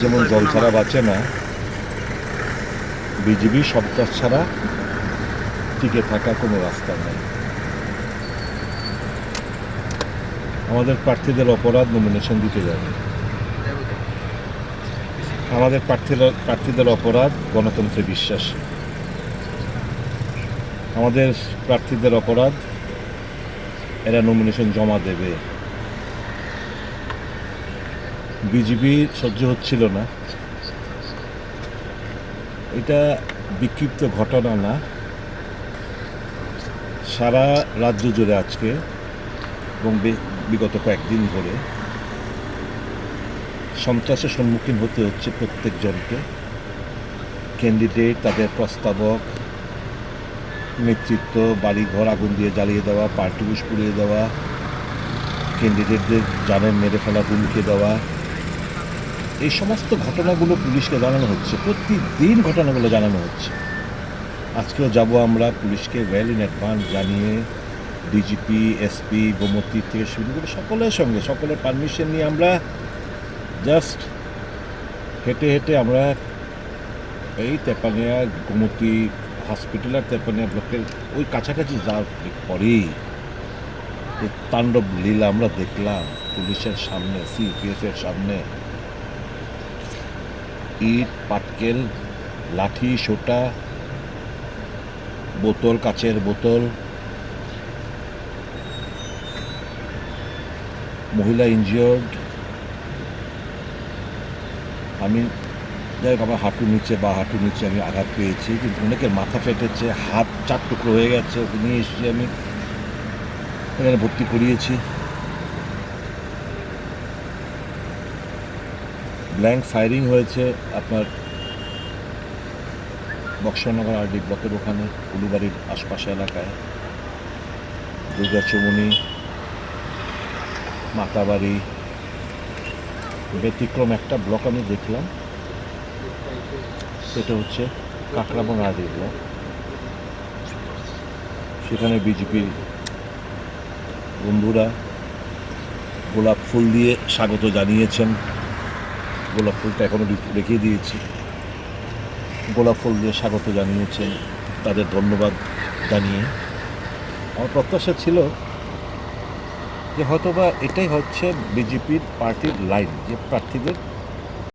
যেমন জল ছাড়া বাঁচে না, বিজিবি সরকার ছাড়া টিকে থাকা কোনো রাস্তা নেই। আমাদের প্রার্থীদের অপরাধ নমিনেশন দিতে যাবে। আমাদের প্রার্থীদের প্রার্থীদের অপরাধ গণতন্ত্রে বিশ্বাস। আমাদের প্রার্থীদের অপরাধ, এরা নমিনেশন জমা দেবে। বিজিবি সহ্য হচ্ছিল না। এটা বিক্ষিপ্ত ঘটনা না। সারা রাজ্য জুড়ে আজকে এবং বিগত কয়েকদিন ধরে সন্ত্রাসের সম্মুখীন হতে হচ্ছে প্রত্যেকজনকে ক্যান্ডিডেট তাদের প্রস্তাবক, নেতৃত্ব, বাড়িঘর আগুন দিয়ে জ্বালিয়ে দেওয়া, পার্টি বুস পুড়িয়ে দেওয়া ক্যান্ডিডেটদের জানের মেরে ফেলা, হুমকি দেওয়া এই সমস্ত ঘটনাগুলো পুলিশকে জানানো হচ্ছে। প্রতিদিন ঘটনাগুলো জানানো হচ্ছে। আজকেও যাব আমরা পুলিশকে ওয়েল ইন অ্যাডভান্স জানিয়ে ডিজিপি এসপি গোমতী থেকে শুরু করে সকলের সঙ্গে, সকলের পারমিশন নিয়ে আমরা জাস্ট হেঁটে হেঁটে আমরা এই তেপানিয়া গোমতী হসপিটাল আর তেপানিয়া ব্লকের ওই কাছাকাছি যাওয়ার পরেই তাণ্ডব লীলা আমরা দেখলাম। পুলিশের সামনে সিপিএফ এর সামনে ইট, পাটকেল, লাঠি, সোটা, বোতল, কাচের বোতল, মহিলা ইনজিওর্ড। আমি, যাই হোক, আমার হাঁটু নিচে বা হাঁটু নিচে আমি আঘাত পেয়েছি, কিন্তু অনেকের মাথা ফেটেছে, হাত চার টুকরো হয়ে গেছে নিয়ে এসেছি আমি। এখানে ভর্তি করিয়েছি। ব্ল্যাঙ্ক ফায়ারিং হয়েছে আপনার বক্সনগর আরডি ব্লকের ওখানে, উলুবাড়ির আশপাশে এলাকায়। দুর্গাচমনি মাতাবাড়ি। ব্যতিক্রম একটা ব্লক আমি দেখলাম। সেটা হচ্ছে কাকরাবন আরডি ব্লক। সেখানে বিজেপির বন্ধুরা গোলাপ ফুল দিয়ে স্বাগত জানিয়েছেন। গোলাপ ফুলটা এখনও রেখে দিয়েছি। গোলাপ ফুল দিয়ে স্বাগত জানিয়েছেন, তাদের ধন্যবাদ জানিয়ে। আমার প্রত্যাশা ছিল যে হয়তোবা এটাই হচ্ছে বিজেপির পার্টির লাইন, যে প্রার্থীদের